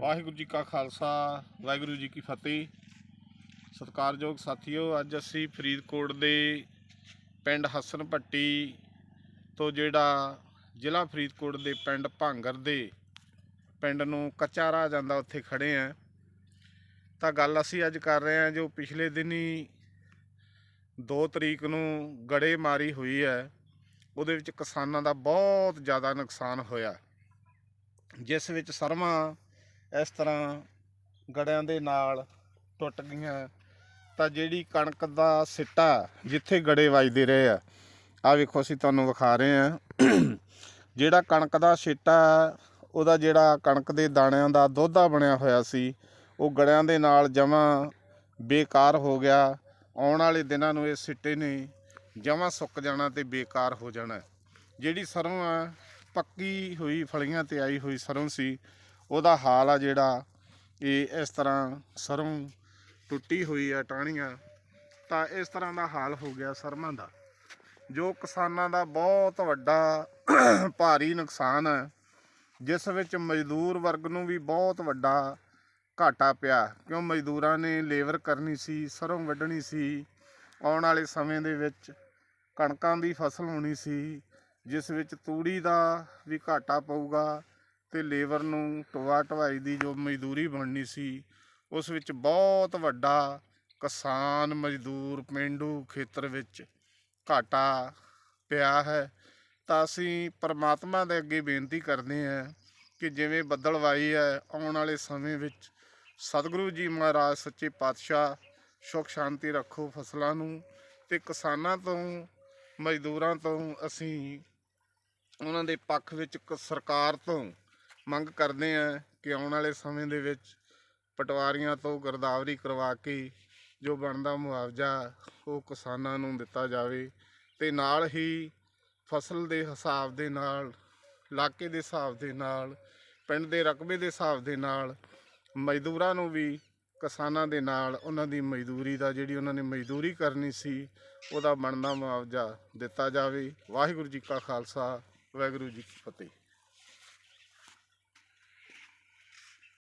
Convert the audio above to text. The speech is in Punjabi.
ਵਾਹਿਗੁਰੂ ਜੀ ਕਾ ਖਾਲਸਾ, ਵਾਹਿਗੁਰੂ ਜੀ ਕੀ ਫਤਿਹ। ਸਤਿਕਾਰਯੋਗ ਸਾਥੀਓ, ਅੱਜ ਅਸੀਂ ਫਰੀਦਕੋਟ ਦੇ ਪਿੰਡ ਹਸਨ ਪੱਟੀ ਤੋਂ ਜਿਹੜਾ ਜ਼ਿਲ੍ਹਾ ਫਰੀਦਕੋਟ ਦੇ ਪਿੰਡ ਭਾਂਗਰ ਦੇ ਪਿੰਡ ਨੂੰ ਕੱਚਾ ਰਾਹ ਜਾਂਦਾ ਉੱਥੇ ਖੜੇ ਆ ਤਾਂ ਗੱਲ ਅਸੀਂ ਅੱਜ ਕਰ ਰਹੇ ਹਾਂ ਜੋ ਪਿਛਲੇ ਦਿਨੀ 2 ਤਰੀਕ ਨੂੰ ਗੜੇ ਮਾਰੀ ਹੋਈ ਹੈ, ਉਹਦੇ ਵਿੱਚ ਕਿਸਾਨਾਂ ਦਾ ਬਹੁਤ ਜ਼ਿਆਦਾ ਨੁਕਸਾਨ ਹੋਇਆ। ਜਿਸ ਵਿੱਚ ਸਰਮਾਂ ਇਸ ਤਰ੍ਹਾਂ ਗੜਿਆਂ ਦੇ ਨਾਲ ਟੁੱਟ ਗਈਆਂ। ਤਾਂ ਜਿਹੜੀ ਕਣਕ ਦਾ ਸਿੱਟਾ ਜਿੱਥੇ ਗੜੇ ਵੱਜਦੇ ਰਹੇ ਆ ਆ ਵੇਖੋ ਅਸੀਂ ਤੁਹਾਨੂੰ ਵਿਖਾ ਰਹੇ ਆ ਜਿਹੜਾ ਕਣਕ ਦਾ ਸਿੱਟਾ, ਉਹਦਾ ਜਿਹੜਾ ਕਣਕ ਦੇ ਦਾਣਿਆਂ ਦਾ ਦੋਧਾ ਬਣਿਆ ਹੋਇਆ ਸੀ, ਉਹ ਗੜਿਆਂ ਦੇ ਨਾਲ ਜਮਾਂ ਬੇਕਾਰ ਹੋ ਗਿਆ। ਆਉਣ ਵਾਲੇ ਦਿਨਾਂ ਨੂੰ ਇਹ ਸਿੱਟੇ ਨੇ ਜਮਾਂ ਸੁੱਕ ਜਾਣਾ ਤੇ ਬੇਕਾਰ ਹੋ ਜਾਣਾ। ਜਿਹੜੀ ਸਰੋਂ ਆ ਪੱਕੀ ਹੋਈ, ਫਲੀਆਂ ਤੇ ਆਈ ਹੋਈ ਸਰੋਂ ਸੀ। ਉਹਦਾ ਹਾਲ ਆ ਜਿਹੜਾ, ਇਹ ਇਸ ਤਰ੍ਹਾਂ ਸਰੋਂ ਟੁੱਟੀ ਹੋਈ ਆ, ਟਾਹਣੀਆਂ। ਤਾਂ ਇਸ ਤਰ੍ਹਾਂ ਦਾ ਹਾਲ ਹੋ ਗਿਆ ਸਰਮਾਂ ਦਾ। ਜੋ ਕਿਸਾਨਾਂ ਦਾ ਬਹੁਤ ਵੱਡਾ ਭਾਰੀ ਨੁਕਸਾਨ ਹੈ ਜਿਸ ਵਿੱਚ ਮਜ਼ਦੂਰ ਵਰਗ ਨੂੰ ਵੀ ਬਹੁਤ ਵੱਡਾ ਘਾਟਾ ਪਿਆ। ਕਿਉਂ ਮਜ਼ਦੂਰਾਂ ਨੇ ਲੇਬਰ ਕਰਨੀ ਸੀ, ਸਰੋਂ ਵੱਢਣੀ ਸੀ, ਆਉਣ ਵਾਲੇ ਸਮੇਂ ਦੇ ਵਿੱਚ ਕਣਕਾਂ ਦੀ ਫਸਲ ਹੋਣੀ ਸੀ ਜਿਸ ਵਿੱਚ ਤੂੜੀ ਦਾ ਵੀ ਘਾਟਾ ਪਊਗਾ ਤੇ ਲੇਬਰ ਨੂੰ ਟਵਾ ਟਵਾਈ ਦੀ ਜੋ ਮਜ਼ਦੂਰੀ ਬਣਨੀ ਸੀ, ਉਸ ਵਿੱਚ ਬਹੁਤ ਵੱਡਾ ਕਿਸਾਨ ਮਜ਼ਦੂਰ ਪਿੰਡੂ ਖੇਤਰ ਵਿੱਚ ਘਾਟਾ ਪਿਆ ਹੈ। ਤਾਂ ਅਸੀਂ ਪਰਮਾਤਮਾ ਦੇ ਅੱਗੇ ਬੇਨਤੀ ਕਰਦੇ ਹਾਂ ਕਿ ਜਿਵੇਂ ਬੱਦਲਵਾਈ ਹੈ, ਆਉਣ ਵਾਲੇ ਸਮੇਂ ਵਿੱਚ ਸਤਿਗੁਰੂ ਜੀ ਮਹਾਰਾਜ, ਸੱਚੇ ਪਾਤਸ਼ਾਹ ਸੁਖ ਸ਼ਾਂਤੀ ਰੱਖੋ ਫਸਲਾਂ ਨੂੰ ਤੇ ਕਿਸਾਨਾਂ ਤੋਂ, ਮਜ਼ਦੂਰਾਂ ਤੋਂ ਅਸੀਂ ਉਹਨਾਂ ਦੇ ਪੱਖ ਵਿੱਚ ਕ- ਸਰਕਾਰ ਤੋਂ ਮੰਗ ਕਰਦੇ ਹਾਂ ਕਿ ਆਉਣ ਵਾਲੇ ਸਮੇਂ ਦੇ ਵਿੱਚ ਪਟਵਾਰੀਆਂ ਤੋਂ ਗਰਦਾਵਰੀ ਕਰਵਾ ਕੇ ਜੋ ਬਣਦਾ ਮੁਆਵਜ਼ਾ ਉਹ ਕਿਸਾਨਾਂ ਨੂੰ ਦਿੱਤਾ ਜਾਵੇ ਤੇ ਨਾਲ ਹੀ ਫਸਲ ਦੇ ਹਿਸਾਬ ਦੇ ਨਾਲ, ਇਲਾਕੇ ਦੇ ਹਿਸਾਬ ਦੇ ਨਾਲ, ਪਿੰਡ ਦੇ ਰਕਬੇ ਦੇ ਹਿਸਾਬ ਦੇ ਨਾਲ ਮਜ਼ਦੂਰਾਂ ਨੂੰ ਵੀ ਕਿਸਾਨਾਂ ਦੇ ਨਾਲ ਉਹਨਾਂ ਦੀ ਮਜ਼ਦੂਰੀ ਦਾ ਜਿਹੜੀ ਉਹਨਾਂ ਨੇ ਮਜ਼ਦੂਰੀ ਕਰਨੀ ਸੀ ਉਹਦਾ ਬਣਦਾ ਮੁਆਵਜ਼ਾ ਦਿੱਤਾ ਜਾਵੇ। ਵਾਹਿਗੁਰੂ ਜੀ ਕਾ ਖਾਲਸਾ। ਵਾਹਿਗੁਰੂ ਜੀ ਕੀ ਫਤਿਹ।